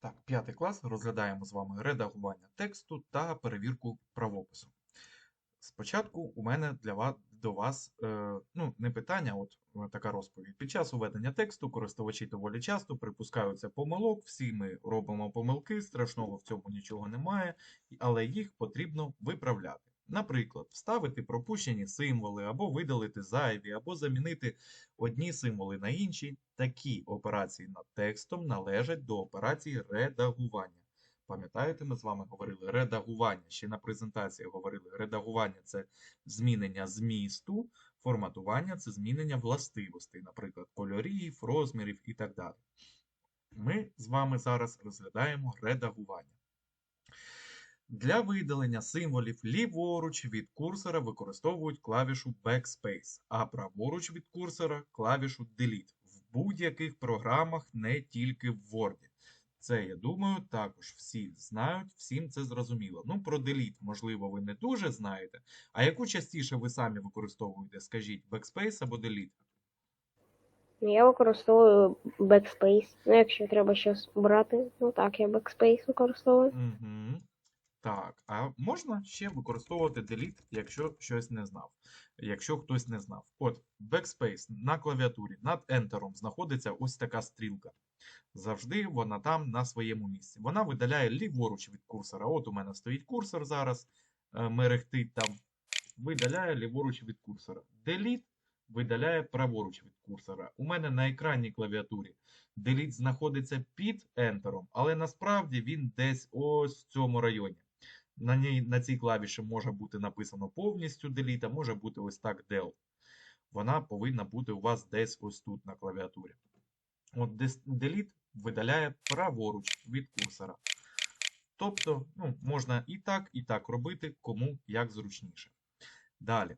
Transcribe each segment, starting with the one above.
Так, п'ятий клас. Розглядаємо з вами редагування тексту та перевірку правопису. Спочатку у мене для вас до вас е, ну, не питання, от е, така розповідь. Під час уведення тексту користувачі доволі часто припускаються помилок. Всі ми робимо помилки, страшного в цьому нічого немає, але їх потрібно виправляти. Наприклад, вставити пропущені символи, або видалити зайві, або замінити одні символи на інші. Такі операції над текстом належать до операції редагування. Пам'ятаєте, ми з вами говорили редагування. Ще на презентації говорили, редагування це змінення змісту, форматування це змінення властивостей, наприклад, кольорів, розмірів і так далі. Ми з вами зараз розглядаємо редагування. Для видалення символів ліворуч від курсора використовують клавішу Backspace, а праворуч від курсора клавішу Delete в будь-яких програмах, не тільки в Word. Це, я думаю, також всі знають, всім це зрозуміло. Ну, про Delete, можливо, ви не дуже знаєте. А яку частіше ви самі використовуєте? Скажіть, Backspace або Delete? Ну, Я використовую Backspace. Ну, якщо треба щось брати, ну так, я Backspace використовую. Угу. Так, а можна ще використовувати delete, якщо щось не знав. Якщо хтось не знав. От, Backspace на клавіатурі над Enter знаходиться ось така стрілка. Завжди вона там на своєму місці. Вона видаляє ліворуч від курсора. От у мене стоїть курсор зараз, е, мерехтить там. Видаляє ліворуч від курсора. Delete видаляє праворуч від курсора. У мене на екранній клавіатурі Delete знаходиться під Enter, але насправді він десь ось в цьому районі. На, ній, на цій клавіші може бути написано повністю Delete, а може бути ось так Del. Вона повинна бути у вас десь ось тут на клавіатурі. От Delete видаляє праворуч від курсора. Тобто, ну, можна і так, і так робити, кому як зручніше. Далі.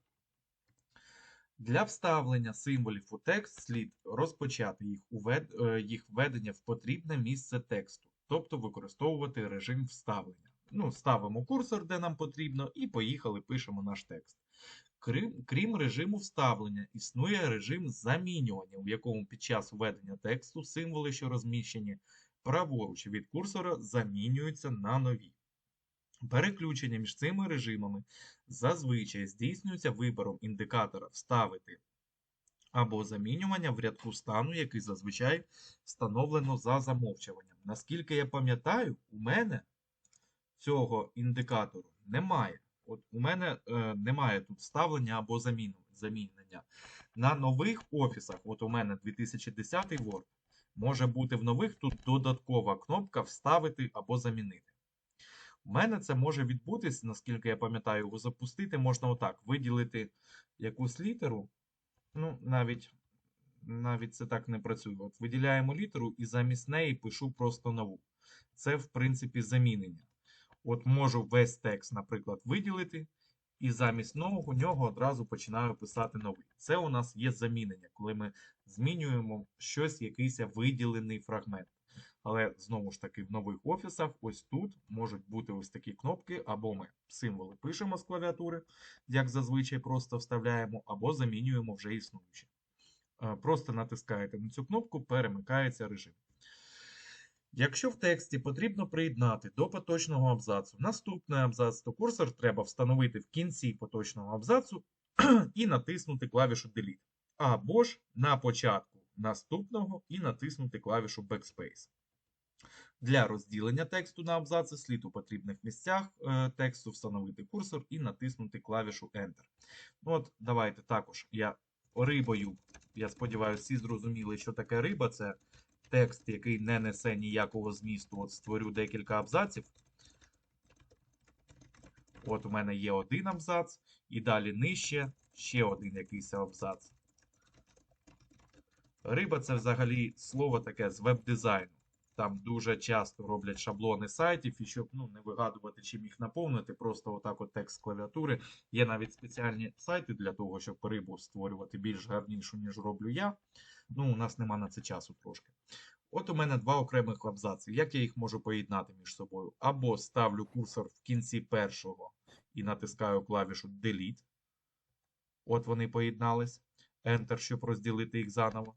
Для вставлення символів у текст слід розпочати їх, увед... е, їх введення в потрібне місце тексту, тобто використовувати режим вставлення. Ну, ставимо курсор, де нам потрібно, і поїхали, пишемо наш текст. Крім, крім режиму вставлення, існує режим замінювання, у якому під час введення тексту символи, що розміщені праворуч від курсора, замінюються на нові. Переключення між цими режимами зазвичай здійснюється вибором індикатора вставити або замінювання в рядку стану, який зазвичай встановлено за замовчуванням. Наскільки я пам'ятаю, у мене цього індикатору немає. От у мене е, немає тут вставлення або замінення. На нових офісах, от у мене 2010 Word, може бути в нових тут додаткова кнопка вставити або замінити. У мене це може відбутись, наскільки я пам'ятаю, його запустити можна отак: виділити якусь літеру. Ну, навіть, навіть це так не працює. От виділяємо літеру і замість неї пишу просто нову. Це, в принципі, замінення. От можу весь текст, наприклад, виділити, і замість нового нього одразу починаю писати новий. Це у нас є замінення, коли ми змінюємо щось, якийсь виділений фрагмент. Але знову ж таки, в нових офісах, ось тут можуть бути ось такі кнопки, або ми символи пишемо з клавіатури, як зазвичай просто вставляємо, або замінюємо вже існуючі. Е, Просто натискаєте на цю кнопку, перемикається режим. Якщо в тексті потрібно приєднати до поточного абзацу наступний абзац, то курсор треба встановити в кінці поточного абзацу і натиснути клавішу Delete. Або ж на початку наступного і натиснути клавішу Backspace. Для розділення тексту на абзаци слід у потрібних місцях е, тексту встановити курсор і натиснути клавішу Enter. Ну От, давайте також я рибою, я сподіваюся, всі зрозуміли, що таке риба. Це текст, який не несе ніякого змісту. От створю декілька абзаців. От у мене є один абзац, і далі нижче ще один якийсь абзац. Риба це взагалі слово таке з веб-дизайну. Там дуже часто роблять шаблони сайтів, і щоб ну, не вигадувати, чим їх наповнити, просто отак от текст клавіатури. Є навіть спеціальні сайти для того, щоб рибу створювати більш гарнішу, ніж роблю я. Ну, у нас нема на це часу трошки. От у мене два окремих абзаци. Як я їх можу поєднати між собою? Або ставлю курсор в кінці першого і натискаю клавішу Delete. От вони поєднались. Enter, щоб розділити їх заново.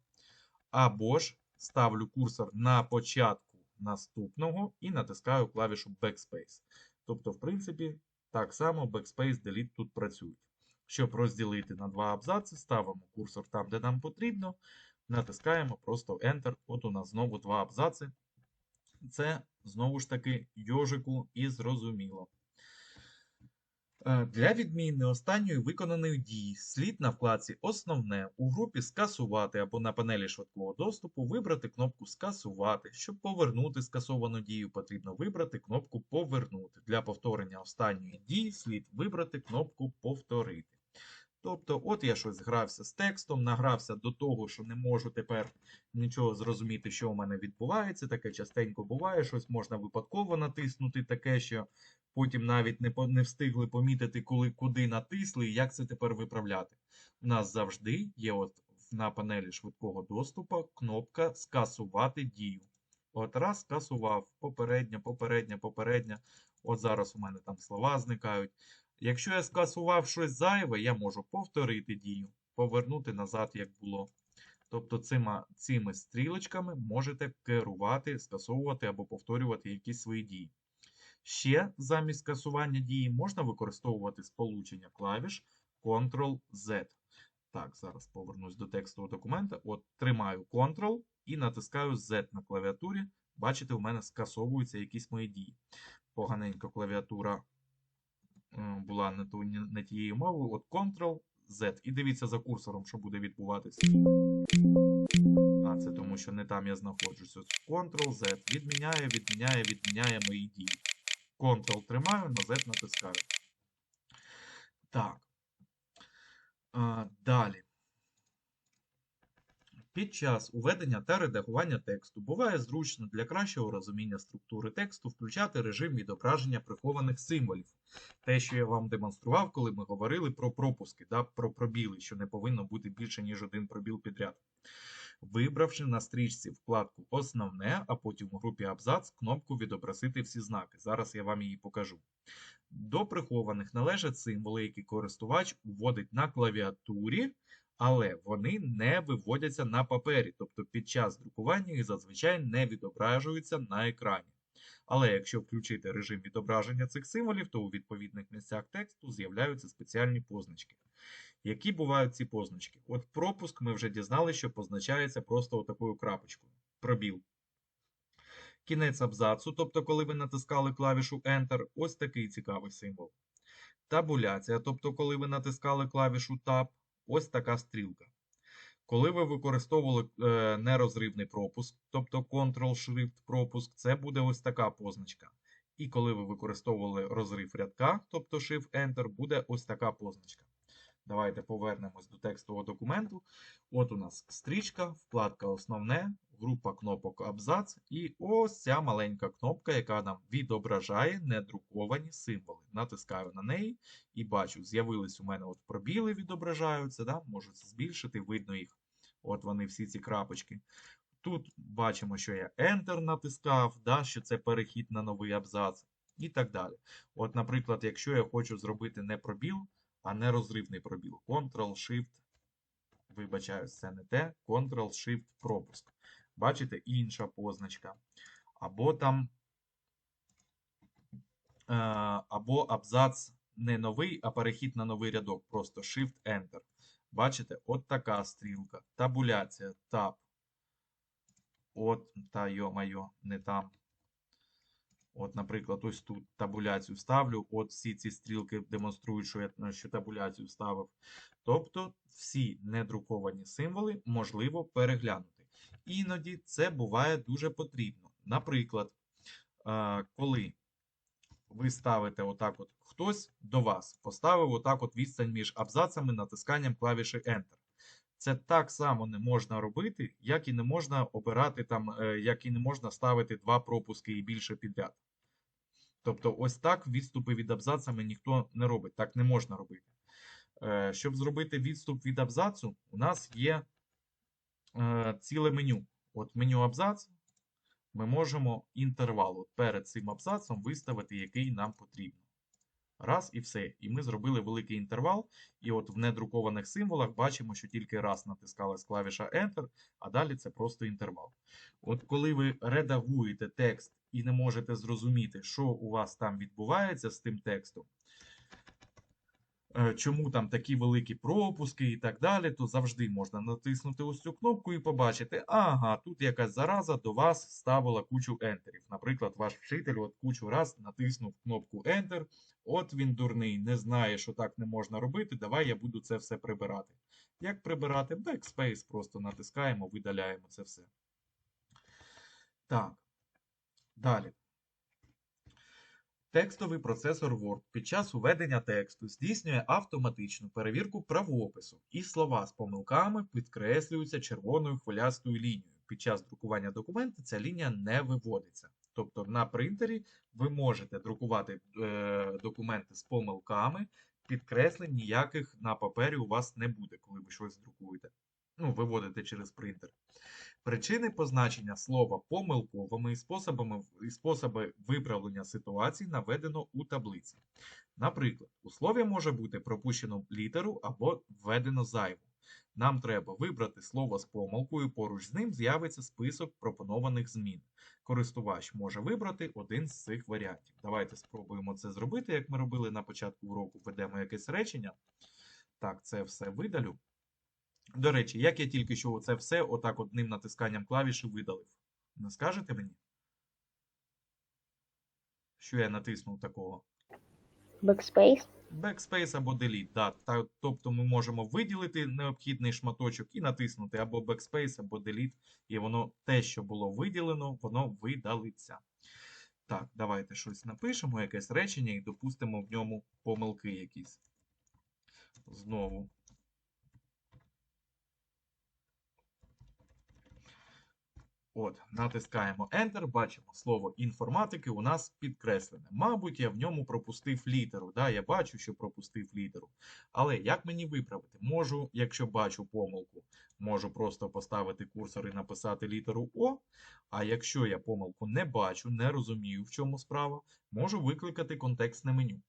Або ж ставлю курсор на початку наступного і натискаю клавішу Backspace. Тобто, в принципі, так само Backspace, Delete тут працюють. Щоб розділити на два абзаци, ставимо курсор там, де нам потрібно, натискаємо просто Enter. От у нас знову два абзаци. Це знову ж таки йожику і зрозуміло. Е, Для відміни останньої виконаної дії слід на вкладці Основне у групі Скасувати або на панелі швидкого доступу вибрати кнопку Скасувати. Щоб повернути скасовану дію, потрібно вибрати кнопку Повернути. Для повторення останньої дії слід вибрати кнопку Повторити. Тобто, от я щось грався з текстом, награвся до того, що не можу тепер нічого зрозуміти, що у мене відбувається. Таке частенько буває, щось можна випадково натиснути, таке, що потім навіть не, не встигли помітити, коли куди натисли і як це тепер виправляти. У нас завжди є от на панелі швидкого доступу кнопка Скасувати дію. От раз скасував, попередня, попередня, попередня. От зараз у мене там слова зникають. Якщо я скасував щось зайве, я можу повторити дію, повернути назад, як було. Тобто цими, цими стрілочками можете керувати, скасовувати або повторювати якісь свої дії. Ще замість скасування дії можна використовувати сполучення клавіш Ctrl-Z. Так, зараз повернусь до текстового документа. От тримаю Ctrl і натискаю Z на клавіатурі. Бачите, у мене скасовуються якісь мої дії. Поганенько клавіатура була не, ту, не тією мовою. От Ctrl, Z. І дивіться за курсором, що буде відбуватися. А, це тому, що не там я знаходжусь. Ось Ctrl, Z. Відміняє, відміняє, відміняє мої дії. Ctrl тримаю, на Z натискаю. Так. А, далі. Під час уведення та редагування тексту буває зручно для кращого розуміння структури тексту включати режим відображення прихованих символів. Те, що я вам демонстрував, коли ми говорили про пропуски, да, про пробіли, що не повинно бути більше, ніж один пробіл підряд. Вибравши на стрічці вкладку Основне, а потім у групі Абзац кнопку Відобразити всі знаки. Зараз я вам її покажу. До прихованих належать символи, які користувач вводить на клавіатурі, але вони не виводяться на папері, тобто під час друкування їх зазвичай не відображуються на екрані. Але якщо включити режим відображення цих символів, то у відповідних місцях тексту з'являються спеціальні позначки. Які бувають ці позначки? От пропуск ми вже дізналися, що позначається просто отакою крапочкою. Пробіл. Кінець абзацу, тобто, коли ви натискали клавішу Enter, ось такий цікавий символ. Табуляція, тобто, коли ви натискали клавішу Tab, ось така стрілка. Коли ви використовували е, нерозривний пропуск, тобто Ctrl-Shift пропуск, це буде ось така позначка. І коли ви використовували розрив рядка, тобто Shift-Enter, буде ось така позначка. Давайте повернемось до текстового документу. От у нас стрічка, вкладка Основне, група кнопок Абзац. І ось ця маленька кнопка, яка нам відображає недруковані символи. Натискаю на неї і бачу, з'явились у мене от пробіли відображаються, да? можу збільшити, видно їх. От вони всі ці крапочки. Тут бачимо, що я Enter натискав, да? що це перехід на новий абзац і так далі. От, наприклад, якщо я хочу зробити не пробіл, а не розривний пробіл. Ctrl-Shift, вибачаюсь, це не те. Ctrl-Shift пропуск. Бачите, інша позначка. Або там, е, або абзац не новий, а перехід на новий рядок. Просто Shift-Enter. Бачите, от така стрілка. Табуляція, таб. От, та йо-майо, не там. От, наприклад, ось тут табуляцію ставлю. От всі ці стрілки демонструють, що я що табуляцію ставив. Тобто всі недруковані символи можливо переглянути. Іноді це буває дуже потрібно. Наприклад, е, коли ви ставите отак от хтось до вас поставив отак от відстань між абзацами натисканням клавіші Enter. Це так само не можна робити, як і не можна обирати там, е, як і не можна ставити два пропуски і більше підряд. Тобто, ось так відступи від абзацами ніхто не робить. Так не можна робити. Е, Щоб зробити відступ від абзацу, у нас є е, ціле меню. От меню абзац. Ми можемо інтервал перед цим абзацом виставити, який нам потрібно. Раз і все. І ми зробили великий інтервал. І от в недрукованих символах бачимо, що тільки раз натискалась клавіша Enter, а далі це просто інтервал. От коли ви редагуєте текст і не можете зрозуміти, що у вас там відбувається з тим текстом, чому там такі великі пропуски і так далі, то завжди можна натиснути ось цю кнопку і побачити, ага, тут якась зараза до вас вставила кучу ентерів. Наприклад, ваш вчитель от кучу раз натиснув кнопку Enter, от він дурний, не знає, що так не можна робити, давай я буду це все прибирати. Як прибирати? Backspace просто натискаємо, видаляємо це все. Так. Далі. Текстовий процесор Word під час уведення тексту здійснює автоматичну перевірку правопису, і слова з помилками підкреслюються червоною хвилястою лінією. Під час друкування документу ця лінія не виводиться. Тобто на принтері ви можете друкувати е, документи з помилками, підкреслень ніяких на папері у вас не буде, коли ви щось друкуєте. Ну, виводите через принтер. Причини позначення слова помилковими і способами, і способи виправлення ситуацій наведено у таблиці. Наприклад, у слові може бути пропущено літеру або введено зайву. Нам треба вибрати слово з помилкою, поруч з ним з'явиться список пропонованих змін. Користувач може вибрати один з цих варіантів. Давайте спробуємо це зробити, як ми робили на початку уроку. Введемо якесь речення. Так, це все видалю. До речі, як я тільки що це все отак одним натисканням клавіші видалив? Не скажете мені? Що я натиснув такого? Backspace. Backspace або Delete. Да. Тобто ми можемо виділити необхідний шматочок і натиснути або Backspace, або Delete, і воно те, що було виділено, воно видалиться. Так, давайте щось напишемо, якесь речення, і допустимо в ньому помилки якісь. Знову. От, натискаємо Enter, бачимо слово інформатики у нас підкреслене. Мабуть, я в ньому пропустив літеру. Да, я бачу, що пропустив літеру. Але як мені виправити? Можу, якщо бачу помилку, можу просто поставити курсор і написати літеру О. А якщо я помилку не бачу, не розумію, в чому справа, можу викликати контекстне меню.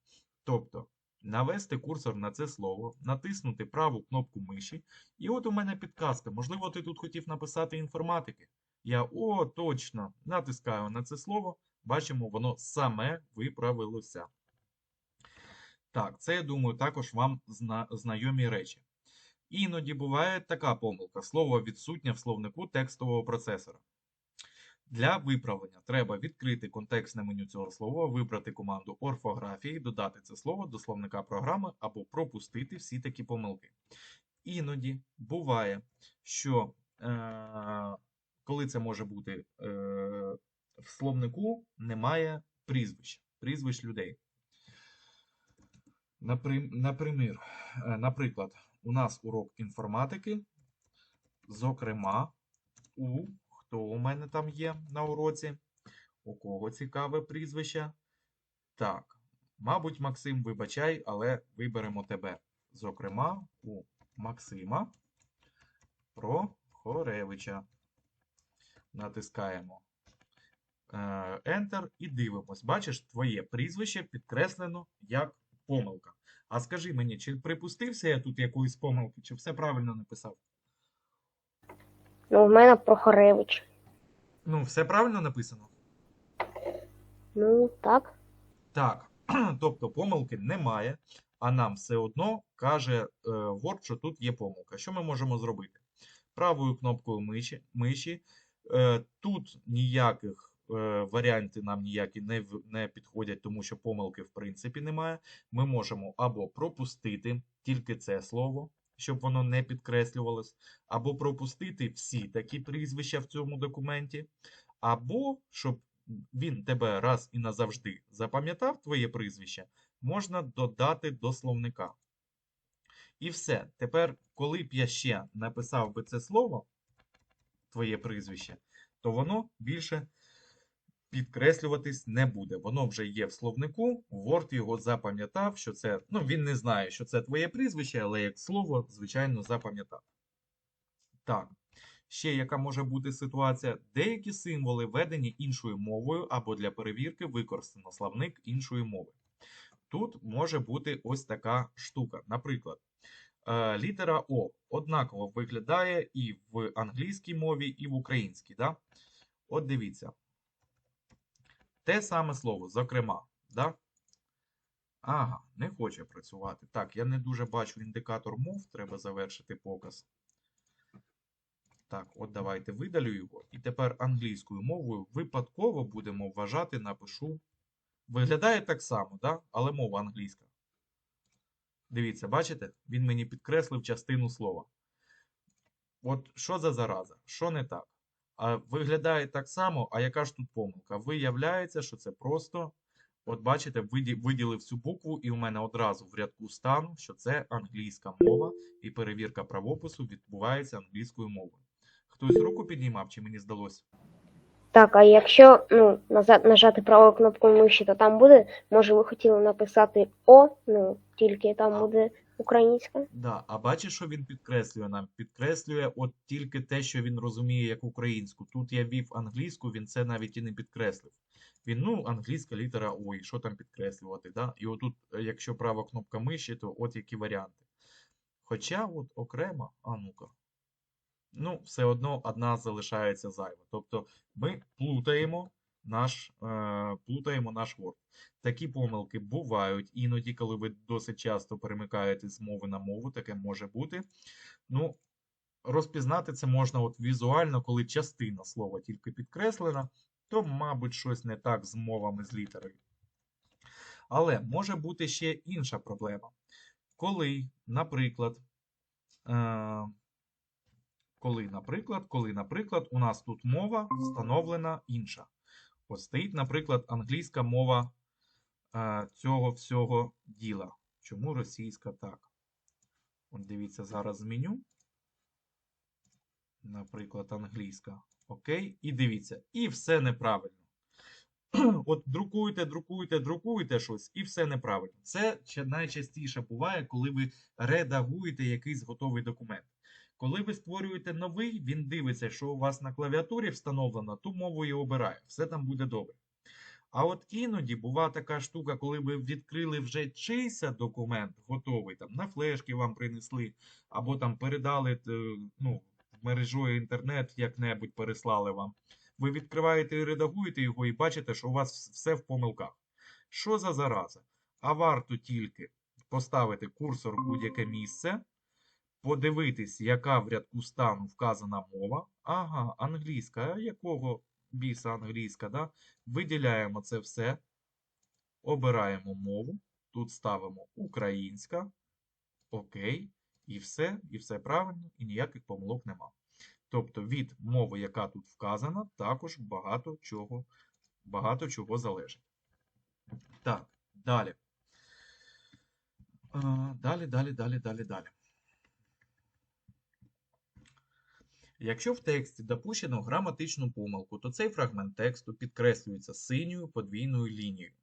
Тобто, навести курсор на це слово, натиснути праву кнопку миші, і от у мене підказка. Можливо, ти тут хотів написати інформатики. Я о, точно натискаю на це слово, бачимо, воно саме виправилося. Так, це, я думаю, також вам зна знайомі речі. Іноді буває така помилка: слово відсутнє в словнику текстового процесора. Для виправлення треба відкрити контекстне меню цього слова, вибрати команду орфографії, додати це слово до словника програми або пропустити всі такі помилки. Іноді буває, що. Е коли це може бути е, в словнику немає прізвищ, прізвищ людей. Например, наприклад, у нас урок інформатики, зокрема, у хто у мене там є на уроці, у кого цікаве прізвище. Так, мабуть, Максим, вибачай, але виберемо тебе. Зокрема, у Максима Прохоревича натискаємо е, Enter і дивимось. Бачиш, твоє прізвище підкреслено як помилка. А скажи мені, чи припустився я тут якоїсь помилки, чи все правильно написав? Ну, в мене Прохоревич. Ну, все правильно написано? Ну, так. Так. Тобто помилки немає, а нам все одно каже е, Word, що тут є помилка. Що ми можемо зробити? Правою кнопкою миші, миші тут ніяких е, варіантів нам ніякі не не підходять, тому що помилки в принципі немає. Ми можемо або пропустити тільки це слово, щоб воно не підкреслювалось, або пропустити всі такі прізвища в цьому документі, або щоб він тебе раз і назавжди запам'ятав твоє прізвище, можна додати до словника. І все. Тепер, коли б я ще написав би це слово твоє прізвище, то воно більше підкреслюватись не буде. Воно вже є в словнику, Word його запам'ятав, що це. Ну, він не знає, що це твоє прізвище, але як слово, звичайно, запам'ятав. Так. Ще яка може бути ситуація? Деякі символи введені іншою мовою або для перевірки використано словник іншої мови. тут може бути ось така штука. Наприклад, літера О однаково виглядає і в англійській мові, і в українській. Да? От дивіться. Те саме слово, зокрема. Да? Ага, не хоче працювати. Так, я не дуже бачу індикатор мов, треба завершити показ. Так, от давайте видалю його. І тепер англійською мовою випадково будемо вважати, напишу. Виглядає так само, да? але мова англійська. Дивіться, бачите? Він мені підкреслив частину слова. От що за зараза? Що не так? А виглядає так само, а яка ж тут помилка? Виявляється, що це просто, от бачите, виділив цю букву, і у мене одразу в рядку стану, що це англійська мова, і перевірка правопису відбувається англійською мовою. Хтось руку піднімав, чи мені здалося? Так, а якщо ну, назад нажати правою кнопкою миші, то там буде, може ви хотіли написати О, ну, тільки там буде українська. Да, а бачиш, що він підкреслює нам? Підкреслює от тільки те, що він розуміє як українську. Тут я вів англійську, він це навіть і не підкреслив. Він, ну, англійська літера Ой, що там підкреслювати, да? І отут, е, якщо права кнопка миші, то от які варіанти. Хоча от окремо, а ну-ка. Ну, все одно одна залишається зайва. Тобто ми плутаємо наш, е, плутаємо наш Word. Такі помилки бувають іноді, коли ви досить часто перемикаєте з мови на мову, таке може бути. Ну, розпізнати це можна от візуально, коли частина слова тільки підкреслена, то, мабуть, щось не так з мовами з літерою. Але може бути ще інша проблема. Коли, наприклад, е, коли, наприклад, коли, наприклад, у нас тут мова встановлена інша. От стоїть, наприклад, англійська мова е, цього всього діла. Чому російська так? От дивіться, зараз зміню. Наприклад, англійська. Окей. І дивіться, і все неправильно. От друкуєте, друкуєте, друкуєте щось, і все неправильно. Це найчастіше буває, коли ви редагуєте якийсь готовий документ. Коли ви створюєте новий, він дивиться, що у вас на клавіатурі встановлено, ту мову і обирає. Все там буде добре. А от іноді буває така штука, коли ви відкрили вже чийся документ готовий, там на флешки вам принесли, або там передали е, ну, мережою інтернет, як-небудь переслали вам. Ви відкриваєте і редагуєте його, і бачите, що у вас все в помилках. Що за зараза? А варто тільки поставити курсор в будь-яке місце, подивитись, яка в рядку стану вказана мова. Ага, англійська. А якого біса англійська? Да? Виділяємо це все, обираємо мову. Тут ставимо українська. Окей. І все, і все правильно, і ніяких помилок нема. Тобто від мови, яка тут вказана, також багато чого, багато чого залежить. Так, далі. Далі, далі, далі, далі, далі. Якщо в тексті допущено граматичну помилку, то цей фрагмент тексту підкреслюється синьою подвійною лінією.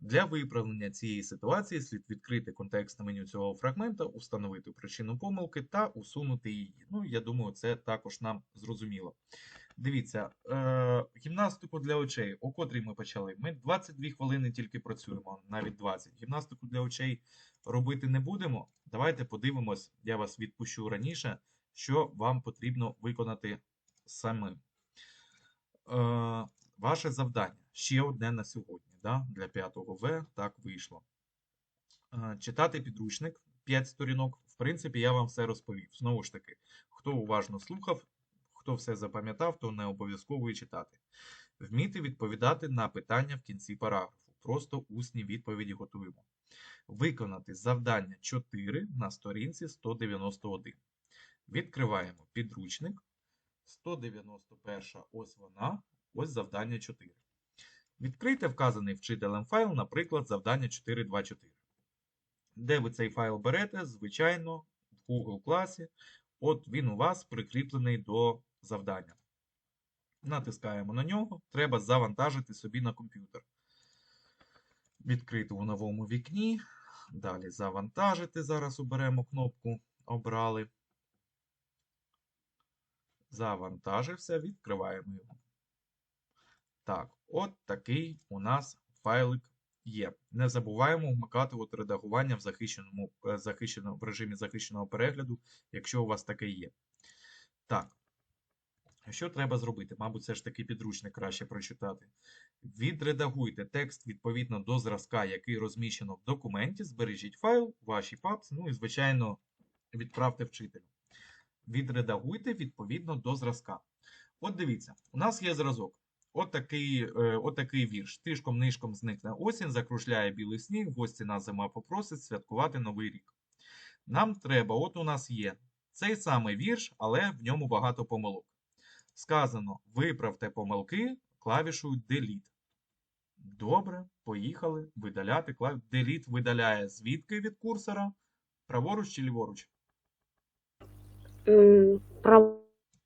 Для виправлення цієї ситуації слід відкрити контекстне меню цього фрагмента, установити причину помилки та усунути її. Ну, я думаю, це також нам зрозуміло. Дивіться, е, гімнастику для очей, о котрій ми почали. Ми 22 хвилини тільки працюємо, навіть 20. Гімнастику для очей робити не будемо. Давайте подивимось, я вас відпущу раніше, що вам потрібно виконати самим. Е, ваше завдання ще одне на сьогодні. Да? Для 5 В так вийшло. Е, Читати підручник 5 сторінок. В принципі, я вам все розповів. Знову ж таки, хто уважно слухав, хто все запам'ятав, то не обов'язково і читати. Вміти відповідати на питання в кінці параграфу. Просто усні відповіді готуємо. Виконати завдання 4 на сторінці 191. Відкриваємо підручник. 191 ось вона, ось завдання 4. Відкрийте вказаний вчителем файл, наприклад, завдання 424. Де ви цей файл берете? Звичайно, в Google класі. От він у вас прикріплений до завдання. Натискаємо на нього. Треба завантажити собі на комп'ютер. Відкрити у новому вікні. Далі завантажити. Зараз оберемо кнопку Обрали. Завантажився, відкриваємо його. Так, от такий у нас файлик є. Не забуваємо вмикати от редагування в захищеному, е, захищеному, в режимі захищеного перегляду, якщо у вас таке є. Так. Що треба зробити? Мабуть, все ж таки підручник краще прочитати. Відредагуйте текст відповідно до зразка, який розміщено в документі. Збережіть файл, ваші папці, ну і, звичайно, відправте вчителю. Відредагуйте відповідно до зразка. От дивіться, у нас є зразок. От такий, е, от вірш. Тишком нишком зникне осінь, закружляє білий сніг, гості на зима попросить святкувати новий рік. Нам треба, от у нас є цей самий вірш, але в ньому багато помилок. Сказано: виправте помилки клавішою Delete. Добре, поїхали видаляти клавішу. Delete видаляє звідки від курсора? Праворуч чи ліворуч? М,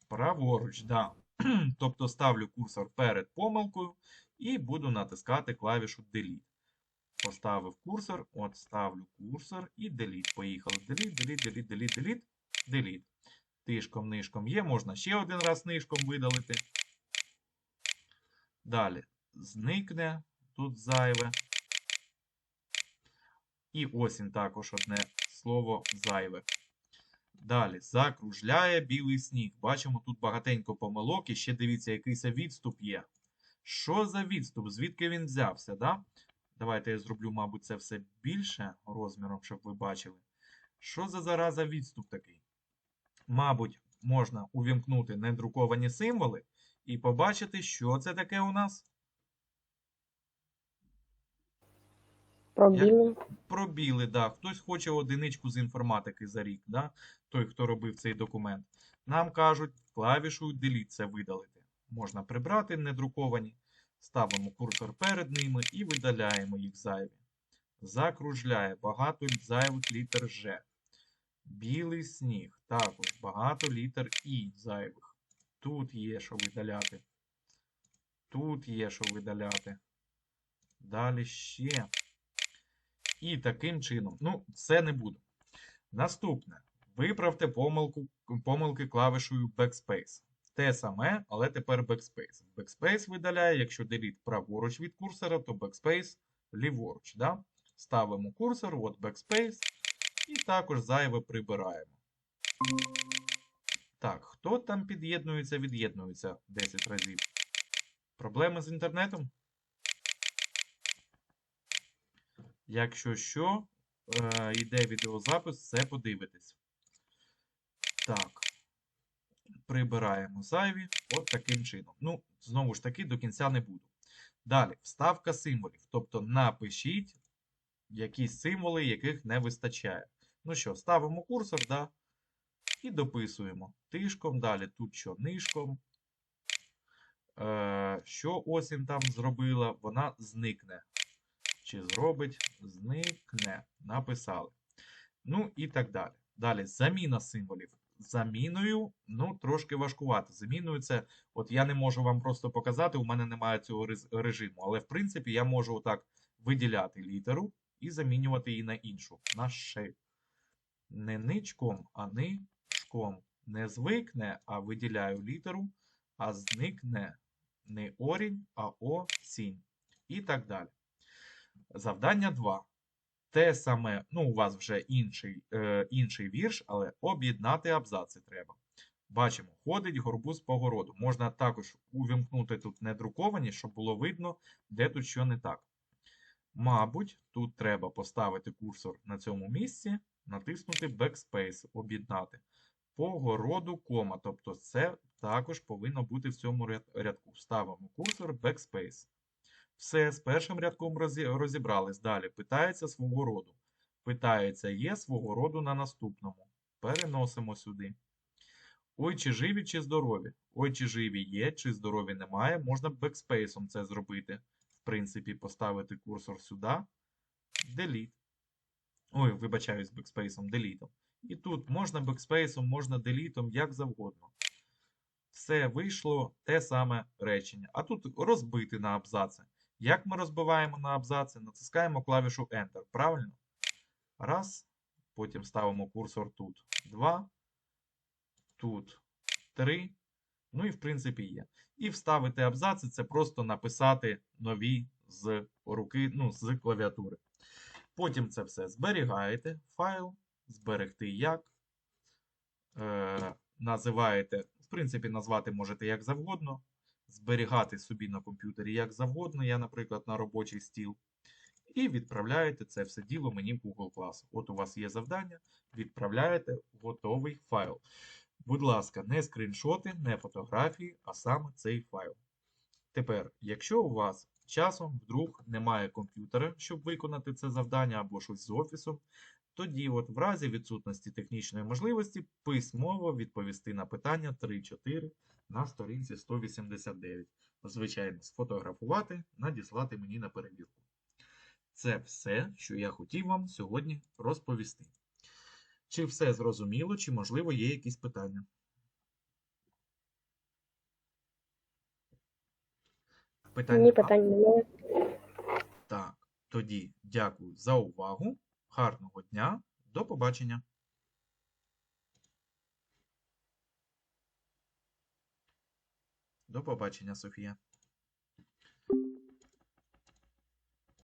Праворуч, да. Тобто ставлю курсор перед помилкою і буду натискати клавішу Delete. Поставив курсор, от ставлю курсор і Delete. Поїхали. Delete, Delete, Delete, Delete, Delete, Delete. Тишком, нишком є, можна ще один раз нишком видалити. Далі зникне, тут зайве. І осінь також одне слово зайве. Далі закружляє білий сніг. Бачимо тут багатенько помилок і ще дивіться, якийсь відступ є. Що за відступ? Звідки він взявся? Да? Давайте я зроблю, мабуть, це все більше розміром, щоб ви бачили. Що за зараза відступ такий? Мабуть, можна увімкнути недруковані символи і побачити, що це таке у нас. Пробіли. Пробіли, да. Хтось хоче одиничку з інформатики за рік, да? той, хто робив цей документ. Нам кажуть, клавішою Delete це видалити. Можна прибрати недруковані, ставимо курсор перед ними і видаляємо їх зайві. Закружляє багато зайвих літер Ж. Білий сніг. Також багато літер І зайвих. Тут є що видаляти. Тут є що видаляти. Далі ще. І таким чином, ну, це не буду. Наступне. Виправте помилку, помилки клавішою Backspace. Те саме, але тепер Backspace. Backspace видаляє, якщо delete праворуч від курсора, то Backspace ліворуч. Да? Ставимо курсор, от Backspace, і також зайве прибираємо. Так, хто там під'єднується, від'єднується 10 разів. Проблеми з інтернетом? Якщо що, е, йде відеозапис, все подивитесь. Так. Прибираємо зайві от таким чином. Ну, знову ж таки, до кінця не буду. Далі, вставка символів. Тобто напишіть якісь символи, яких не вистачає. Ну що, ставимо курсор, да? І дописуємо. Тишком, далі тут що нишком. Е, що осінь там зробила, вона зникне. Чи зробить, зникне. Написали. Ну і так далі. Далі, заміна символів. Заміною, ну, трошки важкувато. Заміною це, от я не можу вам просто показати, у мене немає цього режиму. Але, в принципі, я можу отак виділяти літеру і замінювати її на іншу. На ще. Не ничком, а нишком. Не звикне, а виділяю літеру, а зникне не орінь, а осінь. І так далі. Завдання 2. Те саме, ну, у вас вже інший, е, інший вірш, але об'єднати абзаци треба. Бачимо, ходить горбуз по городу. Можна також увімкнути тут недруковані, щоб було видно, де тут що не так. Мабуть, тут треба поставити курсор на цьому місці, натиснути Backspace, об'єднати. По городу кома. Тобто це також повинно бути в цьому рядку. Ставимо курсор Backspace. Все, з першим рядком розібрались. Далі питається свого роду. Питається є свого роду на наступному. Переносимо сюди. Ой, чи живі, чи здорові. Ой, чи живі є, чи здорові немає. Можна бекспейсом це зробити. В принципі, поставити курсор сюди. Delete. Ой, вибачаюсь, бекспейсом, делітом. І тут можна бекспейсом, можна делітом, як завгодно. Все вийшло те саме речення. А тут розбити на абзаци. Як ми розбиваємо на абзаци? Натискаємо клавішу Enter. Правильно? Раз. Потім ставимо курсор тут. Два. Тут три. Ну і в принципі є. І вставити абзаци це просто написати нові з руки, ну, з клавіатури. Потім це все зберігаєте, файл, зберегти як. Е, називаєте, в принципі, назвати можете як завгодно, зберігати собі на комп'ютері як завгодно, я, наприклад, на робочий стіл. І відправляєте це все діло мені в Google Class. От у вас є завдання, відправляєте готовий файл. Будь ласка, не скріншоти, не фотографії, а саме цей файл. Тепер, якщо у вас часом вдруг немає комп'ютера, щоб виконати це завдання або щось з офісом, тоді, от в разі відсутності технічної можливості, письмово відповісти на питання 3-4 на сторінці 189. Звичайно, сфотографувати, надіслати мені на перевірку. Це все, що я хотів вам сьогодні розповісти. Чи все зрозуміло, чи, можливо, є якісь питання? Питань Ні, питань немає. Так, тоді дякую за увагу. Гарного дня. До побачення. До побачення, Софія.